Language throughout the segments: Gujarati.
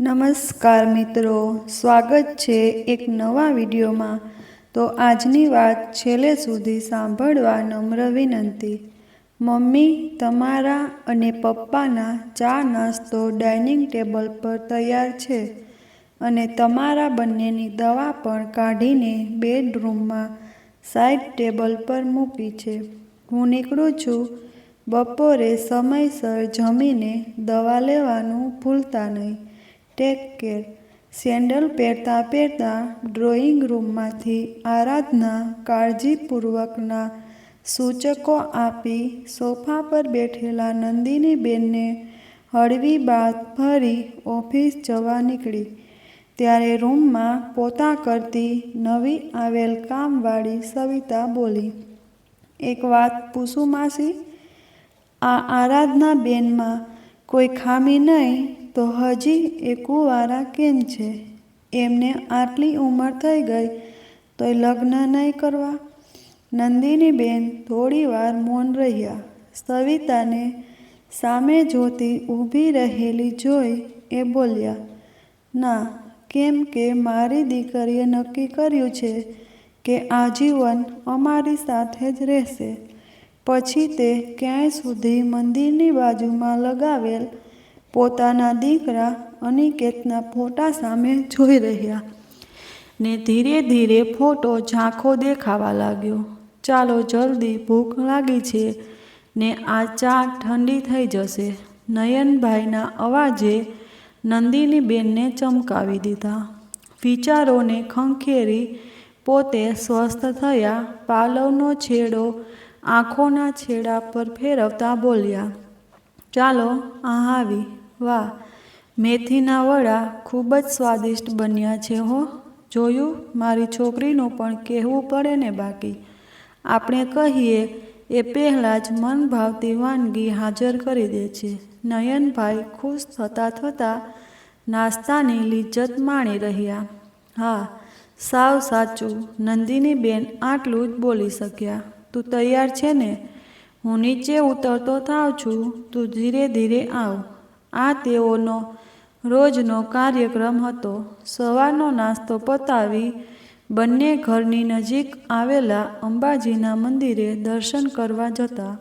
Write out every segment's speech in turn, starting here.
નમસ્કાર મિત્રો, સ્વાગત છે એક નવા વિડીયોમાં. તો આજની વાત છેલ્લે સુધી સાંભળવા નમ્ર વિનંતી. મમ્મી, તમારા અને પપ્પાના ચા નાસ્તો ડાઇનિંગ ટેબલ પર તૈયાર છે અને તમારા બંનેની દવા પણ કાઢીને બેડરૂમમાં સાઈડ ટેબલ પર મૂકી છે. હું નીકળું છું. બપોરે સમયસર જમીને દવા લેવાનું ભૂલતા નહીં. ટેક કેર સેન્ડલ પહેરતા પહેરતા ડ્રોઈંગ રૂમમાંથી આરાધના કાળજીપૂર્વકના સૂચકો આપી સોફા પર બેઠેલા નંદિની બેનને હળવી બાદ ભરી ઓફિસ જવા નીકળી. ત્યારે રૂમમાં પોતા કરતી નવી આવેલ કામવાળી સવિતા બોલી, એક વાત પૂછું માસી? આ આરાધના બેનમાં કોઈ ખામી નહીં તો હજી એ કુંવારા કેમ છે? એમને આટલી ઉંમર થઈ ગઈ તોય લગ્ન નહીં કરવા? નંદિની થોડી થોડીવાર મૌન રહ્યા. સવિતાને સામે જોતી ઊભી રહેલી જોઈ એ બોલ્યા, ના, કેમ કે મારી દીકરીએ નક્કી કર્યું છે કે આજીવન અમારી સાથે જ રહેશે. પછી તે ક્યાંય સુધી મંદિરની બાજુમાં લગાવેલ પોતાના દીકરા અનિકેતના ફોટા સામે જોઈ રહ્યા ને ધીરે ધીરે ફોટો ઝાંખો દેખાવા લાગ્યો. ચાલો જલ્દી ભૂખ લાગી છે ને આ ચા ઠંડી થઈ જશે. નયનભાઈના અવાજે નંદિની બેનને ચમકાવી દીધા. વિચારોને ખંખેરી પોતે સ્વસ્થ થયા, પાલવનો છેડો આંખોના છેડા પર ફેરવતા બોલ્યા, ચાલો, આ આવી. વાહ, મેથીના વડા ખૂબ જ સ્વાદિષ્ટ બન્યા છે હો. જોયું? મારી છોકરીનું પણ કહેવું પડે ને બાકી. આપણે કહીએ, એ પહેલાં જ મન ભાવતી વાનગી હાજર કરી દે છે. નયનભાઈ ખુશ થતાં થતાં નાસ્તાની લિજ્જત માણી રહ્યા. હા, સાવ સાચું. નંદિની બેન આટલું જ બોલી શક્યા. તું તૈયાર છે ને? હું નીચે ઉતરતો થાવ છું. તું ધીરે ધીરે આવ. આ તેઓનો રોજનો કાર્યક્રમ હતો. સવારનો નાસ્તો પતાવી બંને ઘરની નજીક આવેલા અંબાજીના મંદિરે દર્શન કરવા જતા.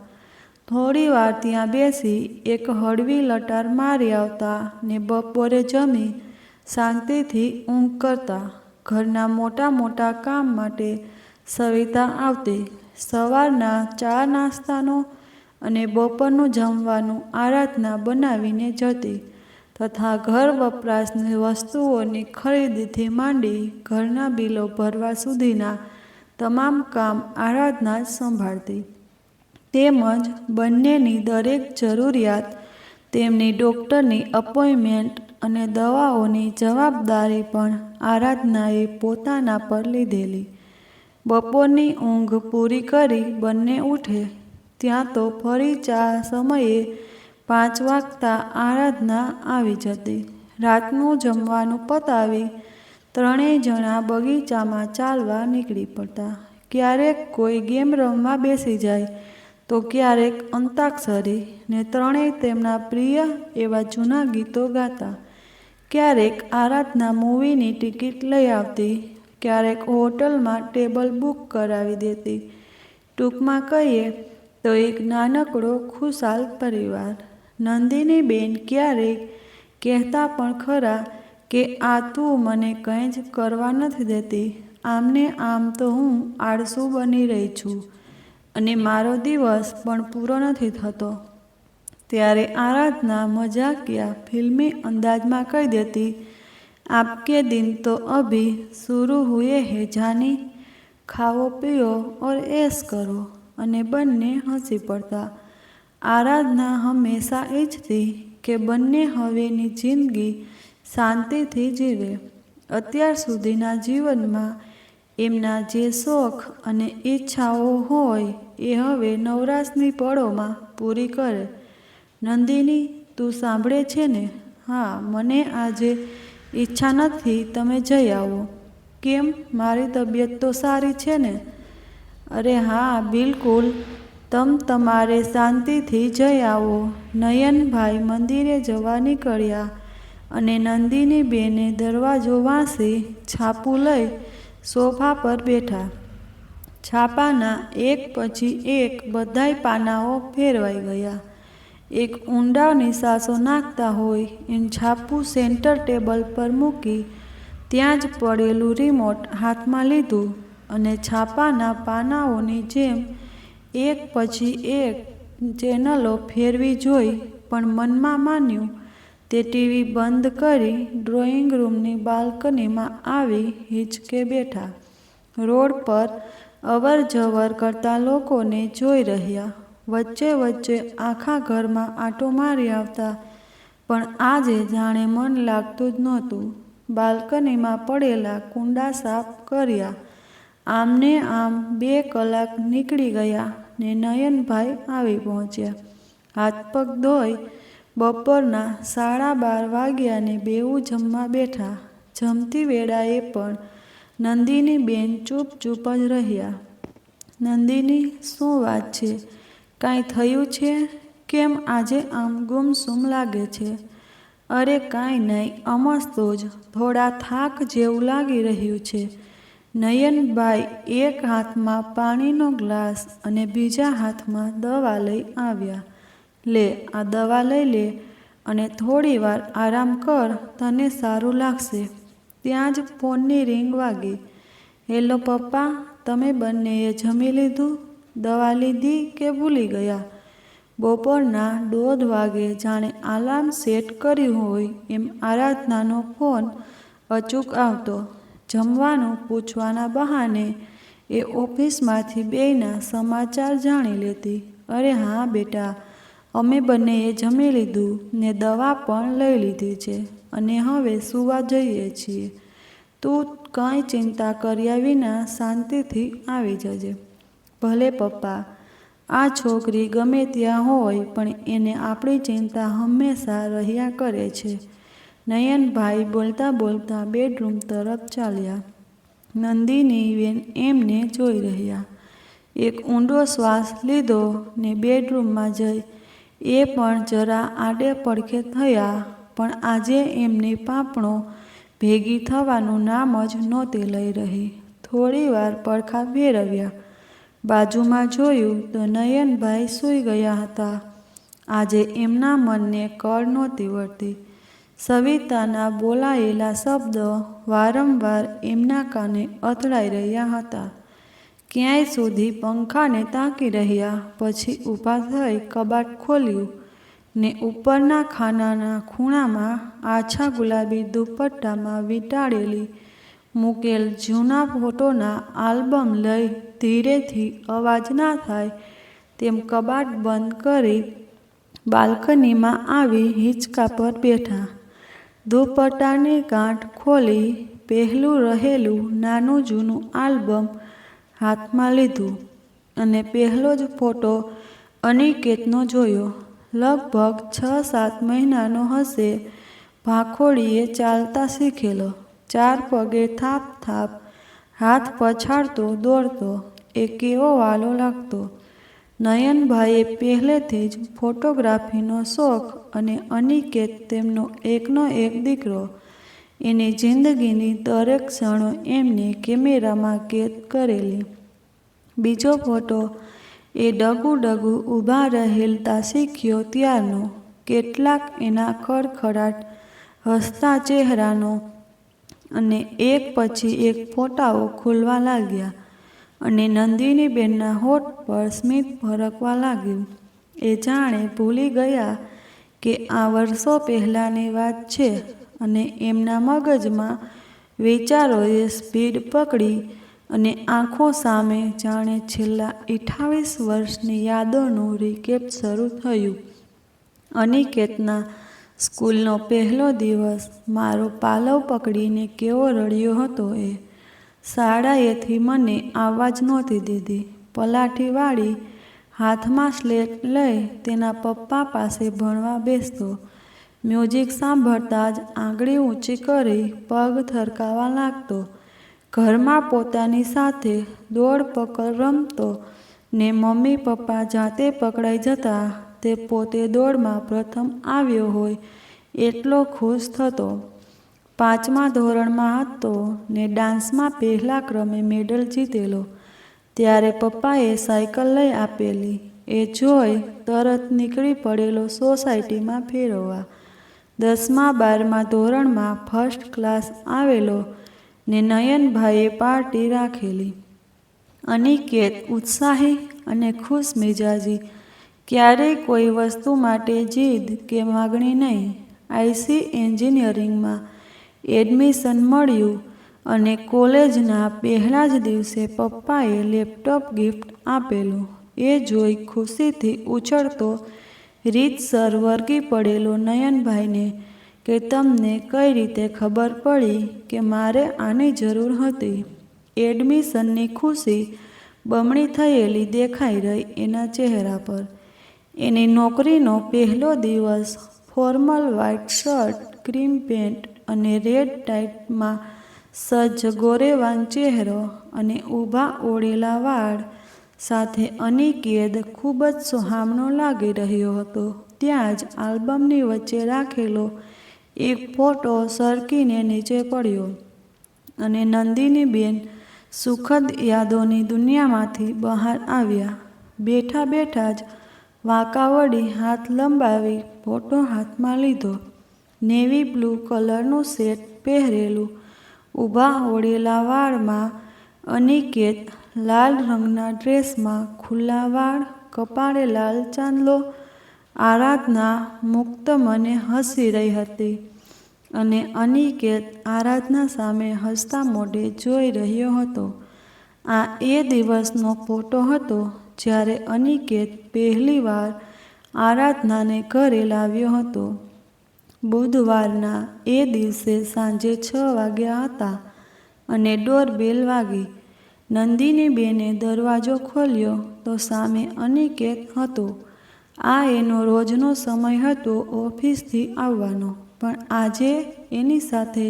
થોડીવાર ત્યાં બેસી એક હળવી લટાર મારી આવતા ને બપોરે જમી શાંતિથી ઊંઘ કરતા. ઘરના મોટા મોટા કામ માટે સવિતા આવતી. સવારના ચા નાસ્તાનો અને બપોરનું જમવાનું આરાધના બનાવીને જતી, તથા ઘર વપરાશની વસ્તુઓની ખરીદીથી માંડી ઘરના બિલો ભરવા સુધીના તમામ કામ આરાધના જ સંભાળતી. તેમજ બંનેની દરેક જરૂરિયાત, તેમની ડૉક્ટરની અપોઇન્ટમેન્ટ અને દવાઓની જવાબદારી પણ આરાધનાએ પોતાના પર લીધેલી. બપોરની ઊંઘ પૂરી કરી બંને ઉઠે ત્યાં તો ફરી ચા સમયે પાંચ વાગતા આરાધના આવી જતી. રાતનું જમવાનું પતાવી ત્રણેય જણા બગીચામાં ચાલવા નીકળી પડતા. ક્યારેક કોઈ ગેમ રમવા બેસી જાય, તો ક્યારેક અંતાક્ષરી ને ત્રણેય તેમના પ્રિય એવા જૂના ગીતો ગાતા. ક્યારેક આરાધના મૂવીની ટિકિટ લઈ આવતી, ક્યારેક હોટલમાં ટેબલ બુક કરાવી દેતી. ટૂંકમાં કહીએ તો એક નાનકડો ખુશાલ પરિવાર. નંદિની બેન ક્યારેક કહેતા પણ ખરા કે, આ તું મને કંઈ જ કરવા નથી દેતી. આમને આમ તો હું આળસુ બની રહી છું અને મારો દિવસ પણ પૂરો નથી થતો. ત્યારે આરાધના મજાકિયા ફિલ્મી અંદાજમાં કહી દેતી, આપકે દિન તો અભી શુરૂ હુએ હે જાની. ખાઓ પીઓ ઓર એશ કરો. અને બંને હસી પડતા. આરાધના હંમેશા ઈચ્છતી કે બંને હવેની જિંદગી શાંતિથી જીવે. અત્યાર સુધીના જીવનમાં એમના જે શોખ અને ઈચ્છાઓ હોય એ હવે નવરાશની પળોમાં પૂરી કરે. નંદિની, તું સાંભળે છે ને? હા, મને આજે ઈચ્છા નથી, તમે જઈ આવો. કેમ? મારી તબિયત તો સારી છે ને? અરે હા, બિલકુલ. તમ તમારે શાંતિથી જઈ આવો. નયનભાઈ મંદિરે જવા નીકળ્યા અને નંદીની બેને દરવાજો વાંસી છાપું લઈ સોફા પર બેઠા. છાપાના એક પછી એક બધાય પાનાઓ ફેરવાઈ ગયા. એક ઊંડા નિશાસો નાખતા હોય એમ છાપું સેન્ટર ટેબલ પર મૂકી ત્યાં જ પડેલું રિમોટ હાથમાં લીધું. અને છાપાના પાનાઓની જેમ એક પછી એક ચેનલો ફેરવી જોઈ પણ મનમાં માન્યું, તે ટીવી બંધ કરી ડ્રોઈંગ રૂમની બાલ્કનીમાં આવી હિંચકે બેઠા. રોડ પર અવર જવર કરતા લોકોને જોઈ રહ્યા. વચ્ચે વચ્ચે આખા ઘરમાં આંટો મારી આવતા, પણ આજે જાણે મન લાગતું જ નહોતું. બાલ્કનીમાં પડેલા કુંડા સાફ કર્યા. આમને આમ બે કલાક નીકળી ગયા ને નયનભાઈ આવી પહોંચ્યા. હાથ પગ ધોઈ બપોરના સાડા બાર વાગ્યાને બેઉ જમવા બેઠા. જમતી વેળાએ પણ નંદીની બેન ચૂપ ચૂપ જ રહ્યા. નંદિની, શું વાત છે? કાંઈ થયું છે? કેમ આજે આમ ગુમસુમ લાગે છે? અરે કાંઈ નહીં, અમસ્તો જ, થોડા થાક જેવું લાગી રહ્યું છે. નયનભાઈ એક હાથમાં પાણીનો ગ્લાસ અને બીજા હાથમાં દવા લઈ આવ્યા. લે, આ દવા લઈ લે અને થોડી વાર આરામ કર, તને સારું લાગશે. ત્યાં જ ફોનની રિંગ વાગી. હેલો પપ્પા, તમે બંનેએ જમી લીધું? દવા લીધી કે ભૂલી ગયા? બપોરના દોઢ વાગે જાણે આલાર્મ સેટ કર્યું હોય એમ આરાધનાનો ફોન અચૂક આવતો. જમવાનું પૂછવાના બહાને એ ઓફિસમાંથી બેયના સમાચાર જાણી લેતી. અરે હા બેટા, અમે બંનેએ જમી લીધું ને દવા પણ લઈ લીધી છે અને હવે સુવા જઈએ છીએ. તું કાંઈ ચિંતા કર્યા વિના શાંતિથી આવી જજે. ભલે પપ્પા, આ છોકરી ગમે ત્યાં હોય પણ એને આપણી ચિંતા હંમેશા રહ્યા કરે છે. નયનભાઈ બોલતા બોલતા બેડરૂમ તરફ ચાલ્યા. નંદિની બેન એમને જોઈ રહ્યા. એક ઊંડો શ્વાસ લીધો ને બેડરૂમમાં જઈ. એ પણ જરા આડે પડખે થયા, પણ આજે એમની પાપણો ભેગી થવાનું નામ જ નહોતી લઈ રહી. થોડી વાર પડખા ફેરવ્યા. બાજુમાં જોયું તો નયનભાઈ સૂઈ ગયા હતા. આજે એમના મનને કળ નહોતી વળતી. સવિતાના બોલાયેલા શબ્દો વારંવાર એમના કાને અથડાઈ રહ્યા હતા. ક્યાંય સુધી પંખાને તાકી રહ્યા, પછી ઊભા થઈ કબાટ ખોલ્યું ને ઉપરના ખાનાના ખૂણામાં આછા ગુલાબી દુપટ્ટામાં વીંટાળેલી મૂકેલ જૂના ફોટોના આલ્બમ લઈ ધીરેથી અવાજ ના થાય તેમ કબાટ બંધ કરી બાલ્કનીમાં આવી હિંચકા પર બેઠા. દુપટ્ટાની ગાંઠ ખોલી પહેલું રહેલું નાનું જૂનું આલ્બમ હાથમાં લીધું અને પહેલો જ ફોટો અનિકેતનો જોયો. લગભગ છ સાત મહિનાનો હશે. ભાખોડીએ ચાલતા શીખેલો. ચાર પગે થાપ થાપ, હાથ પછાડતો દોડતો એ કેવો વાલો લાગતો. નયનભાઈએ પહેલેથી જ ફોટોગ્રાફીનો શોખ અને અનિકેત તેમનો એકનો એક દીકરો. એની જિંદગીની દરેક ક્ષણો એમને કેમેરામાં કેદ કરેલી. બીજો ફોટો, એ ડગુ ડગુ ઊભા રહેલતા શીખ્યો ત્યારનો, કેટલાક એના ખડખડાટ, હસતા ચહેરાનો, અને એક પછી એક ફોટાઓ ખુલવા લાગ્યા. અને નંદિની બેનના હોઠ પર સ્મિત ફરકવા લાગ્યું. એ જાણે ભૂલી ગયા કે આ વર્ષો પહેલાંની વાત છે અને એમના મગજમાં વિચારોએ સ્પીડ પકડી અને આંખો સામે જાણે છેલ્લા અઠ્ઠાવીસ વર્ષની યાદોનું રિકેપ શરૂ થયું. અનિકેતના સ્કૂલનો પહેલો દિવસ મારો પાલવ પકડીને કેવો રડ્યો હતો એ. શાળાએથી મને આવવા જ નહોતી દીધી. પલાઠી વાળી હાથમાં સ્લેટ લઈ તેના પપ્પા પાસે ભણવા બેસતો. મ્યુઝિક સાંભળતા જ આંગળી ઊંચી કરી પગ થરકાવા લાગતો. ઘરમાં પોતાની સાથે દોડ પકડ રમતો ને મમ્મી પપ્પા જાતે પકડાઈ જતા તે પોતે દોડમાં પ્રથમ આવ્યો હોય એટલો ખુશ થતો. પાંચમા ધોરણમાં હતો ને ડાન્સમાં પહેલા ક્રમે મેડલ જીતેલો. ત્યારે પપ્પાએ સાયકલ લઈ આપેલી. એ જોઈ તરત નીકળી પડેલો સોસાયટીમાં ફેરવવા. દસમા બારમા ધોરણમાં ફર્સ્ટ ક્લાસ આવેલો ને નયનભાઈએ પાર્ટી રાખેલી. અનિકેત ઉત્સાહી અને ખુશ મિજાજી. ક્યારેય કોઈ વસ્તુ માટે જીદ કે માગણી નહીં. આઈસી એન્જિનિયરિંગમાં એડમિશન મળ્યું અને કોલેજના પહેલા જ દિવસે પપ્પાએ લેપટોપ ગિફ્ટ આપેલું. એ જોઈ ખુશીથી ઉછળતો રીતસર વર્ગી પડેલો નયનભાઈને કે તમને કઈ રીતે ખબર પડી કે મારે આની જરૂર હતી? એડમિશનની ખુશી બમણી થયેલી દેખાઈ રહી એના ચહેરા પર. એની નોકરીનો પહેલો દિવસ formal white shirt, cream pant અને રેડ ટાઈટમાં સજ્જ ગોરેવાન ચહેરો અને ઊભા ઓળેલા વાળ સાથે અનિકેત ખૂબ જ સુહામણો લાગી રહ્યો હતો. ત્યાં જ આલ્બમની વચ્ચે રાખેલો એક ફોટો સરકીને નીચે પડ્યો અને નંદિની બેન સુખદ યાદોની દુનિયામાંથી બહાર આવ્યા. બેઠા બેઠા જ વાંકાવડી હાથ લંબાવી ફોટો હાથમાં લીધો. નેવી બ્લુ કલરનું સેટ પહેરેલું. ઊભા ઓળેલા વાળમાં અનિકેત લાલ રંગના ડ્રેસમાં ખુલ્લા વાળ કપાળે લાલ ચાંદલો. આરાધના મુક્ત મને હસી રહી હતી અને અનિકેત આરાધના સામે હસતા મોઢે જોઈ રહ્યો હતો. આ એ દિવસનો ફોટો હતો જ્યારે અનિકેત પહેલીવાર આરાધનાને ઘરે લાવ્યો હતો. બુધવારના એ દિવસે સાંજે છ વાગ્યા હતા અને ડોરબેલ વાગી. નંદિની બેને દરવાજો ખોલ્યો તો સામે અનિકેત હતો. આ એનો રોજનો સમય હતો ઓફિસથી આવવાનો, પણ આજે એની સાથે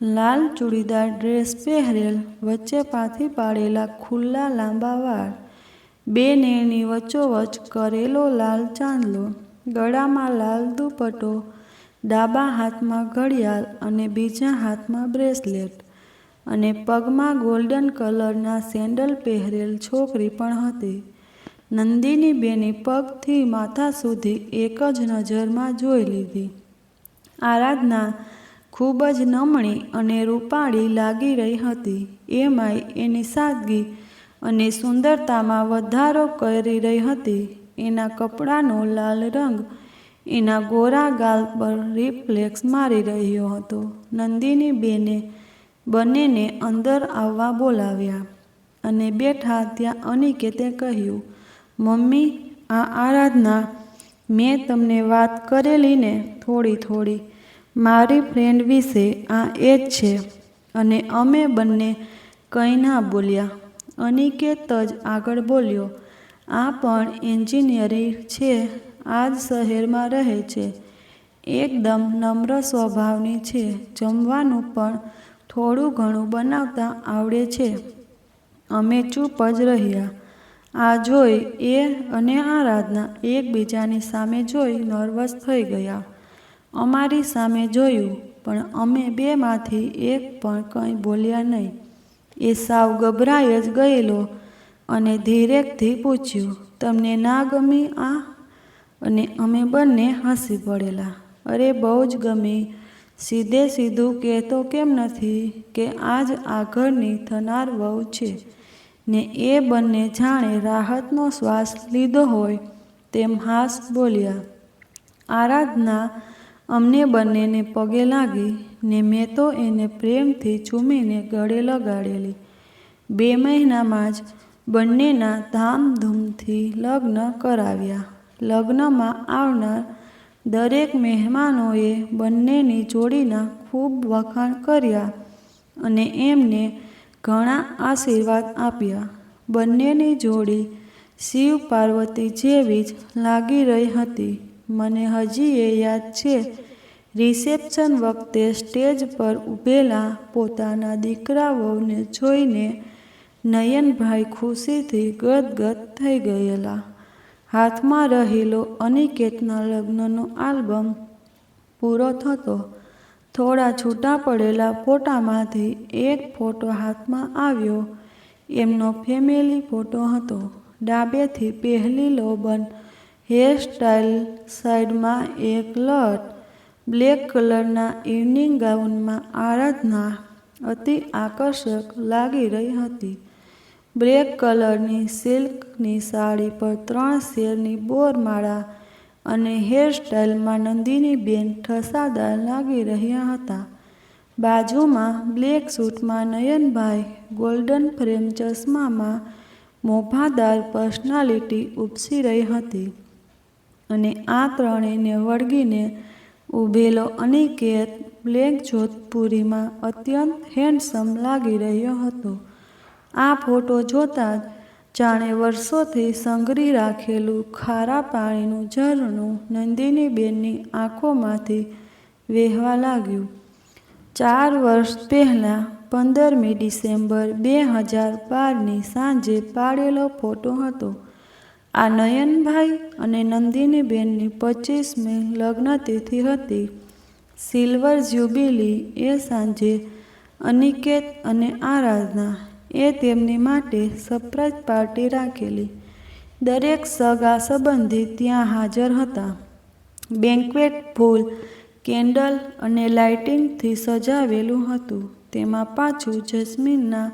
લાલ ચૂડીદાર ડ્રેસ પહેરેલ, વચ્ચે પાથી પાડેલા ખુલ્લા લાંબા વાળ, બે નેણની વચ્ચોવચ કરેલો લાલ ચાંદલો, ગળામાં લાલ દુપટ્ટો ડાબા હાથમાં ઘડિયાળ અને બીજા હાથમાં બ્રેસલેટ અને પગમાં ગોલ્ડન કલરના સેન્ડલ પહેરેલ છોકરી પણ હતી. નંદિની બેની પગથી માથા સુધી એક જ નજરમાં જોઈ લીધી. આરાધના ખૂબ જ નમણી અને રૂપાળી લાગી રહી હતી. એમાંય એની સાદગી અને સુંદરતામાં વધારો કરી રહી હતી. એના કપડાનો લાલ રંગ એના ગોરા ગાલ પર રિફ્લેક્સ મારી રહ્યો હતો. નંદિની બેને બંનેને અંદર આવવા બોલાવ્યા અને બેઠા ત્યાં અનિકેતે કહ્યું, મમ્મી, આ આરાધના મેં તમને વાત કરેલી ને થોડી થોડી. મારી ફ્રેન્ડ વિશે આ એ જ છે. અને અમે બંને કંઈ ના બોલ્યા. અનિકેત જ આગળ બોલ્યો, આ પણ એન્જિનિયરિંગ છે. આ જ શહેરમાં રહે છે. એકદમ નમ્ર સ્વભાવની છે. જમવાનું પણ થોડું ઘણું બનાવતા આવડે છે. અમે ચૂપ જ રહ્યા. આ જોઈ એ અને આરાધના એકબીજાની સામે જોઈ નર્વસ થઈ ગયા. અમારી સામે જોયું, પણ અમે બેમાંથી એક પણ કંઈ બોલ્યા નહીં. એ સાવ ગભરાઈ જ ગયેલો અને ધીરેકથી પૂછ્યું, તમને ના ગમી આ અને અમે બંને હસી પડેલા. અરે બહુ જ ગમી. સીધે સીધું કહેતો કેમ નથી કે આજ આ ઘરની થનાર વહુ છે ને એ બંને જાણે રાહતનો શ્વાસ લીધો હોય તેમ હાસ બોલ્યા. આરાધના, અમને બંનેને પગે લાગી ને મેં તો એને પ્રેમથી ચૂમીને ગળે લગાડેલી. બે મહિનામાં જ બંનેના ધામધૂમથી લગ્ન કરાવ્યા. લગ્નમાં આવનાર દરેક મહેમાનોએ બંનેની જોડીના ખૂબ વખાણ કર્યા અને એમને ઘણા આશીર્વાદ આપ્યા. બંનેની જોડી શિવ પાર્વતી જેવી જ લાગી રહી હતી. મને હજી એ યાદ છે, રિસેપ્શન વખતે સ્ટેજ પર ઊભેલા પોતાના દીકરાઓને જોઈને નયનભાઈ ખુશીથી ગદગદ થઈ ગયેલા. હાથમાં રહેલો અનિકેતના લગ્નનો આલ્બમ પૂરો થતો, થોડા છૂટા પડેલા ફોટામાંથી એક ફોટો હાથમાં આવ્યો. એમનો ફેમિલી ફોટો હતો. ડાબેથી પહેલી લોબન હેરસ્ટાઇલ સાઈડમાં એક લટ, બ્લેક કલરના ઇવનિંગ ગાઉનમાં આરાધના અતિ આકર્ષક લાગી રહી હતી. બ્લેક કલરની સિલ્કની સાડી પર ત્રણ શેરની બોરમાળા અને હેરસ્ટાઇલમાં નંદિનીબેન ઠસાદાર લાગી રહ્યા હતા. બાજુમાં બ્લેક સૂટમાં નયનભાઈ ગોલ્ડન ફ્રેમ ચશ્મામાં મોભાદાર પર્સનાલિટી ઉપસી રહી હતી અને આ ત્રણેયને વળગીને ઊભેલો અનિકેત બ્લેક જોધપુરીમાં અત્યંત હેન્ડસમ લાગી રહ્યો હતો. આ ફોટો જોતાં જ જાણે વર્ષોથી સંઘરી રાખેલું ખારા પાણીનું ઝરણું નંદિનીબેનની આંખોમાંથી વહેવા લાગ્યું. ચાર વર્ષ પહેલાં પંદરમી ડિસેમ્બર બે હજાર બારની સાંજે પાડેલો ફોટો હતો. આ નયનભાઈ અને નંદિનીબેનની પચીસમી લગ્નતિથિ હતી. સિલ્વર જ્યુબિલી એ સાંજે અનિકેત અને આરાધના એ તેમની માટે સરપ્રાઈઝ પાર્ટી રાખેલી. દરેક સગા સંબંધી ત્યાં હાજર હતા. બેન્કવેટ, ફૂલ, કેન્ડલ અને લાઇટિંગથી સજાવેલું હતું. તેમાં પાછું જસ્મીનના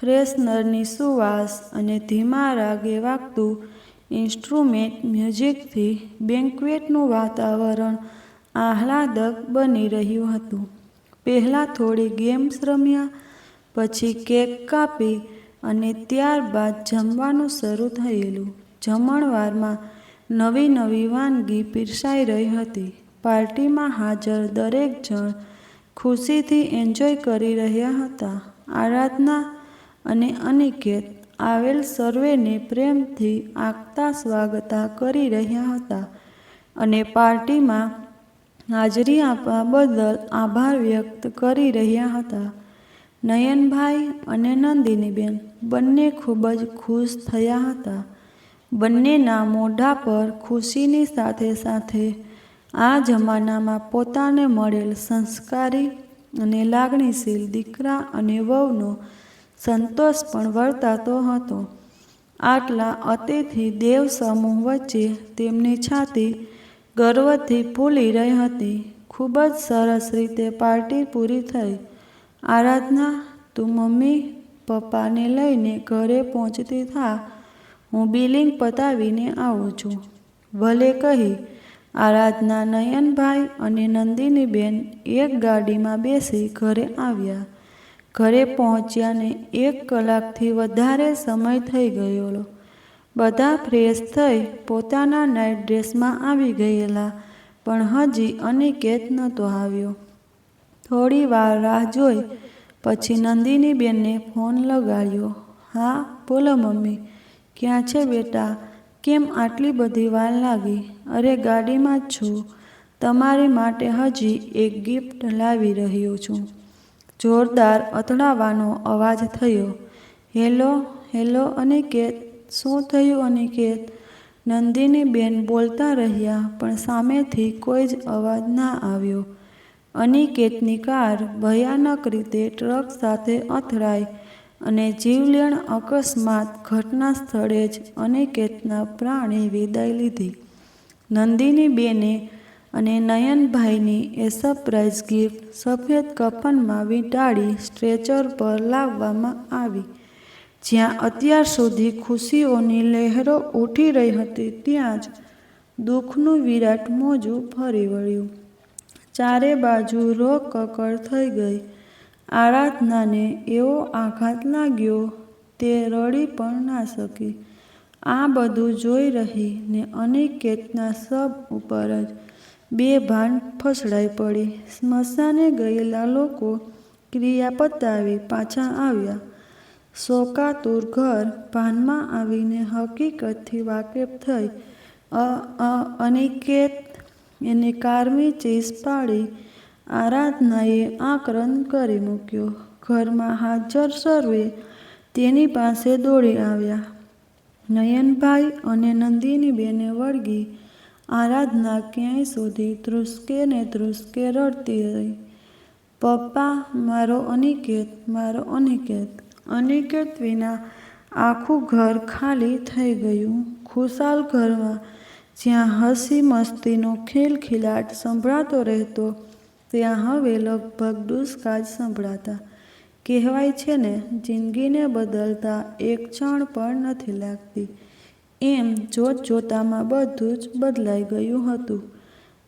ફ્રેશનરની સુવાસ અને ધીમા રાગે વાગતું ઇન્સ્ટ્રુમેન્ટ મ્યુઝિકથી બેન્કવેટનું વાતાવરણ આહલાદક બની રહ્યું હતું. પહેલાં થોડી ગેમ્સ રમ્યા પછી કેક કાપી અને ત્યારબાદ જમવાનું શરૂ થયેલું. જમણવારમાં નવી નવી વાનગી પીરસાઈ રહી હતી. પાર્ટીમાં હાજર દરેક જણ ખુશીથી એન્જોય કરી રહ્યા હતા. આરાધના અને અનિકેત આવેલ સર્વેને પ્રેમથી આગતા સ્વાગતા કરી રહ્યા હતા અને પાર્ટીમાં હાજરી આપવા બદલ આભાર વ્યક્ત કરી રહ્યા હતા. નયનભાઈ અને નંદિનીબેન બંને ખૂબ જ ખુશ થયા હતા. બંનેના મોઢા પર ખુશીની સાથે સાથે આ જમાનામાં પોતાને મળેલ સંસ્કારી અને લાગણીશીલ દીકરા અને વહુનો સંતોષ પણ વર્તાતો હતો. આટલા અતિથિ દેવ સમૂહ વચ્ચે તેમની છાતી ગર્વથી ફૂલી રહી હતી. ખૂબ જ સરસ રીતે પાર્ટી પૂરી થઈ. આરાધના, તું મમ્મી, પપ્પાને લઈને ઘરે પહોંચતી થા. હું બિલિંગ પતાવીને આવું છું. ભલે કહી, આરાધના નયનભાઈ અને નંદિનીબેન એક ગાડીમાં બેસી ઘરે આવ્યા. ઘરે પહોંચ્યાને એક કલાકથી વધારે સમય થઈ ગયેલો. બધા ફ્રેશ થઈ પોતાના નાઇટ ડ્રેસમાં આવી ગયેલા, પણ હજી અનિકેત નહોતો આવ્યો. થોડી વાર રાહ જોઈ. પછી નંદિનીબેનને ફોન લગાડ્યો, હા, બોલો મમ્મી, ક્યાં છે બેટા? કેમ આટલી બધી વાર લાગી? અરે, ગાડીમાં જ છું. તમારી માટે હજી એક ગિફ્ટ લાવી રહ્યો છું. જોરદાર અથડાવાનો અવાજ થયો. હેલો હેલો, અનિકેત, શું થયું અનિકેત? નંદિનીબેન બોલતા રહ્યા, પણ સામેથી કોઈ જ અવાજ ના આવ્યો. અનિકેતની કાર ભયાનક રીતે ટ્રક સાથે અથડાઈ અને જીવલેણ અકસ્માત ઘટના સ્થળે જ અનિકેતના પ્રાણે વિદાય લીધી. નંદિનીબેને અને નયનભાઈની એ સરપ્રાઈઝ ગિફ્ટ સફેદ કફનમાં વીંટાળી સ્ટ્રેચર પર લાવવામાં આવી. જ્યાં અત્યાર સુધી ખુશીઓની લહેરો ઉઠી રહી હતી, ત્યાં જ દુઃખનું વિરાટ મોજું ફરી વળ્યું. ચારે બાજુ રોગ કકડ થઈ ગઈ. આરાધનાને એવો આઘાત લાગ્યો તે રડી પણ ના શકી. આ બધું જોઈ રહી ને અનિકેતના સબ ઉપર જ બે ભાન ફસડાઈ પડી. સ્મશાને ગયેલા લોકો ક્રિયા પતાવી પાછા આવ્યા. શોકાતુર ઘર ભાનમાં આવીને હકીકતથી વાકેફ થઈ. અનિકેત એને કારમી ચીસ પાડી આરાધનાએ આકરણ કરી મૂક્યો. ઘરમાં હાજર સર્વે તેની પાસે દોડી આવ્યા. નયનભાઈ અને નંદિનીબેને વળગી આરાધના ક્યાંય સુધી ધ્રુસકે ને ધ્રુસકે રડતી રહી. પપ્પા, મારો અનિકેત મારો અનિકેત. અનિકેત વિના આખું ઘર ખાલી થઈ ગયું. ખુશાલ ઘરમાં જ્યાં હસી મસ્તીનો ખિલખિલાટ સંભળાતો રહેતો, ત્યાં હવે લગભગ દુષ્કાજ સંભળાતા. કહેવાય છે ને, જિંદગીને બદલતા એક ક્ષણ પણ નથી લાગતી. એમ જોત જોતામાં બધું જ બદલાઈ ગયું હતું.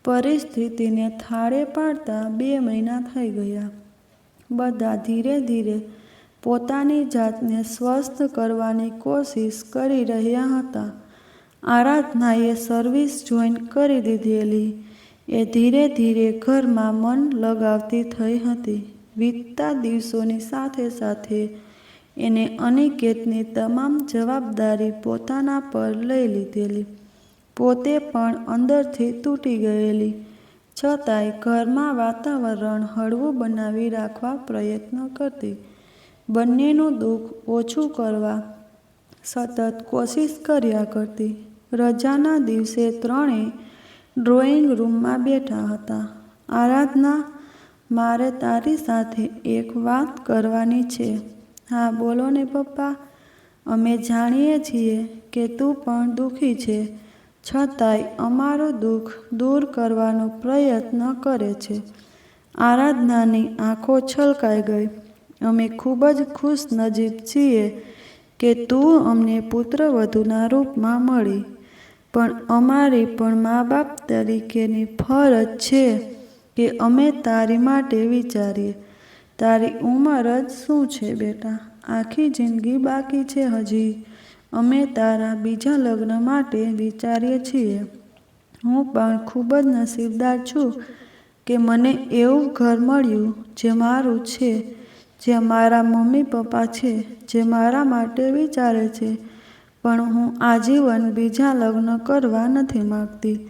પરિસ્થિતિને થાળે પાડતા બે મહિના થઈ ગયા. બધા ધીરે ધીરે પોતાની જાતને સ્વસ્થ કરવાની કોશિશ કરી રહ્યા હતા. આરાધનાએ સર્વિસ જોઈન કરી દીધેલી. એ ધીરે ધીરે ઘરમાં મન લગાવતી થઈ હતી. વીતતા દિવસોની સાથે સાથે એને અનિકેતની તમામ જવાબદારી પોતાના પર લઈ લીધેલી. પોતે પણ અંદરથી તૂટી ગયેલી. છતાંય ઘરમાં વાતાવરણ હળવું બનાવી રાખવા પ્રયત્ન કરતી. બંનેનું દુઃખ ઓછું કરવા સતત કોશિશ કર્યા કરતી. રજાના દિવસે ત્રણેય ડ્રોઈંગ રૂમમાં બેઠા હતા. આરાધના, મારે તારી સાથે એક વાત કરવાની છે. હા, બોલો ને પપ્પા. અમે જાણીએ છીએ કે તું પણ દુઃખી છે. છતાંય અમારું દુઃખ દૂર કરવાનો પ્રયત્ન કરે છે. આરાધનાની આંખો છલકાઈ ગઈ. અમે ખૂબ જ ખુશ નજીબ છીએ કે તું અમને પુત્રવધુના રૂપમાં મળી. પણ અમારી પણ મા બાપ તરીકેની ફરજ છે કે અમે તારી માટે વિચારીએ. તારી ઉંમર જ શું છે બેટા? આખી જિંદગી બાકી છે હજી. અમે તારા બીજા લગ્ન માટે વિચારીએ છીએ. હું પણ ખૂબ જ નસીબદાર છું કે મને એવું ઘર મળ્યું જે મારું છે જ્યાં મારા મમ્મી પપ્પા છે, જે મારા માટે વિચારે છે પણ હું આજીવન બીજા લગ્ન કરવા નથી માગતી.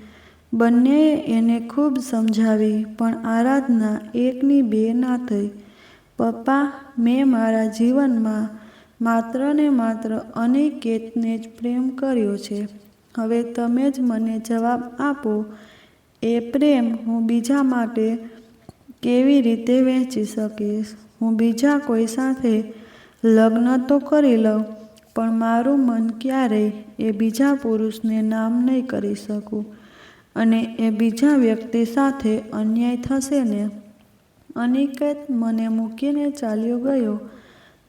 બંનેએ એને ખૂબ સમજાવી, પણ આરાધના એકની બે ના થઈ. પપ્પા, મેં મારા જીવનમાં માત્ર ને માત્ર અનિકેતને જ પ્રેમ કર્યો છે. હવે તમે જ મને જવાબ આપો, એ પ્રેમ હું બીજા માટે કેવી રીતે વહેંચી શકીશ? હું બીજા કોઈ સાથે લગ્ન તો કરી લઉં પણ મારું મન ક્યારેય એ બીજા પુરુષને નામ નહીં કરી શકું. અને એ બીજા વ્યક્તિ સાથે અન્યાય થશે ને? અનિકેત મને મૂકીને ચાલ્યો ગયો,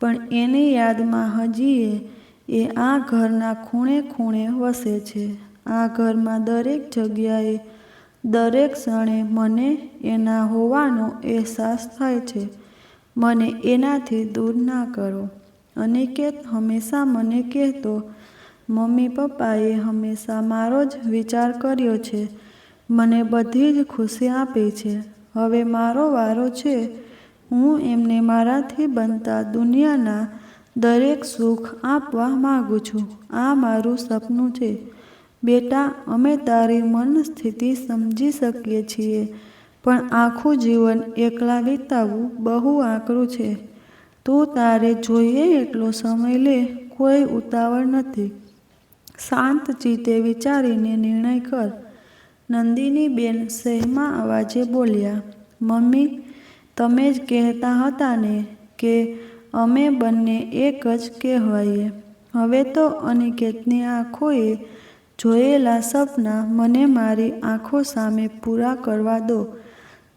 પણ એની યાદમાં હજીએ એ આ ઘરના ખૂણે ખૂણે વસે છે. આ ઘરમાં દરેક જગ્યાએ, દરેક ક્ષણે મને એના હોવાનો અહેસાસ થાય છે. મને એનાથી દૂર ના કરો. અનિકેત હંમેશા મને કહેતો, મમ્મી પપ્પાએ હંમેશા મારો જ વિચાર કર્યો છે. મને બધી જ ખુશી આપી છે. હવે મારો વારો છે. હું એમને મારાથી બનતા દુનિયાના દરેક સુખ આપવા માગું છું. આ મારું સપનું છે. બેટા, અમે તારી મન સ્થિતિ સમજી શકીએ છીએ, પણ આખું જીવન એકલા વિતાવવું બહુ આકરું છે. તું તારે જોઈએ એટલો સમય લે, કોઈ ઉતાવળ નથી. શાંત ચિત્તે વિચારીને નિર્ણય કર. નંદિની બેન સહેમા અવાજે બોલ્યા, મમ્મી, તમે જ કહેતા હતા ને કે અમે બંને એક જ કહેવાઈએ. હવે તો અનિકેતની આંખોએ જોયેલા સપના મને મારી આંખો સામે પૂરા કરવા દો.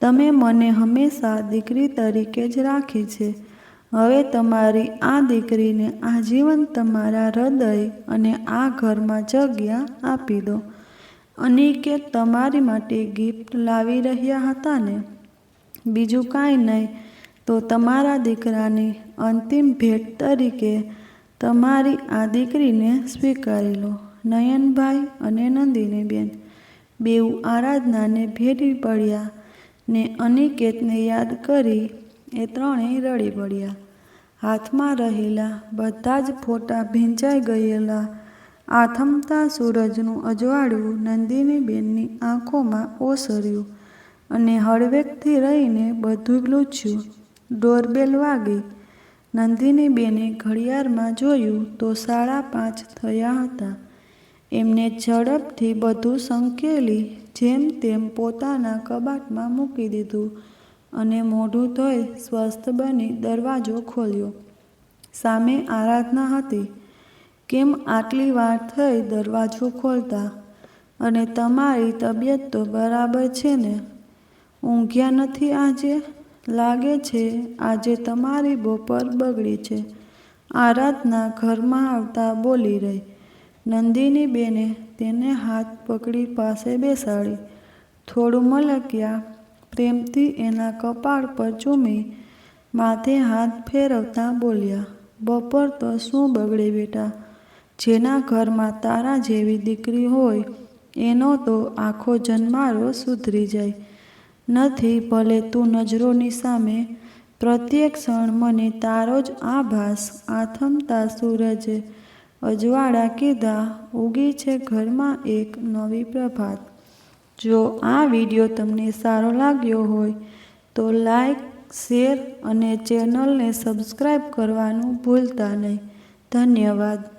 તમે મને હંમેશા દીકરી તરીકે જ રાખી છે. હવે તમારી આ દીકરીને આજીવન તમારા હૃદય અને આ ઘરમાં જગ્યા આપી દો. અનિકેત તમારી માટે ગિફ્ટ લાવી રહ્યા હતા ને? બીજું કાંઈ નહીં, તો તમારા દીકરાની અંતિમ ભેટ તરીકે તમારી આ દીકરીને સ્વીકારી લો, નયનભાઈ અને નંદિનીબેન. બેઉ આરાધનાને ભેટી પડ્યા ને અનિકેતને યાદ કરી એ ત્રણેય રડી પડ્યા. હાથમાં રહેલા બધા જ ફોટા ભીંજાઈ ગયેલા. આથમતા સૂરજનું અજવાળું નંદિનીબેનની આંખોમાં ઓસર્યું અને હળવેકથી રહીને બધું લૂછ્યું. ડોરબેલ વાગી. નંદિનીબેને ઘડિયાળમાં જોયું તો સાડા પાંચ થયા હતા. એમને ઝડપથી બધું સંકેલી જેમ તેમ પોતાના કબાટમાં મૂકી દીધું. અને મોઢું ધોઈ સ્વસ્થ બની દરવાજો ખોલ્યો. સામે આરાધના હતી. કેમ આટલી વાર થઈ દરવાજો ખોલતા? અને તમારી તબિયત તો બરાબર છે ને? ઊંઘ્યા નથી આજે? લાગે છે આજે તમારી બપોર બગડી છે. આરાધના ઘરમાં આવતા બોલી રહી. નંદિની બેને તેને હાથ પકડી પાસે બેસાડી. થોડું મલક્યા પ્રેમથી એના કપાળ પર ચૂમી માથે હાથ ફેરવતા બોલ્યા, બપોર તો શું બગડે બેટા? જેના ઘરમાં તારા જેવી દીકરી હોય, એનો તો આખો જન્મારો સુધરી જાય. નથી ભલે તું નજરોની સામે પ્રત્યેક ક્ષણ મને તારો જ આભાસ, આથમતા સૂરજે, અજવાળા કીધા, ઉગી છે ઘરમાં એક નવી પ્રભાત. જો આ વીડિયો તમને સારો લાગ્યો હોય તો લાઈક, શેર અને ચેનલને સબસ્ક્રાઈબ કરવાનું ભૂલતા નહીં. ધન્યવાદ.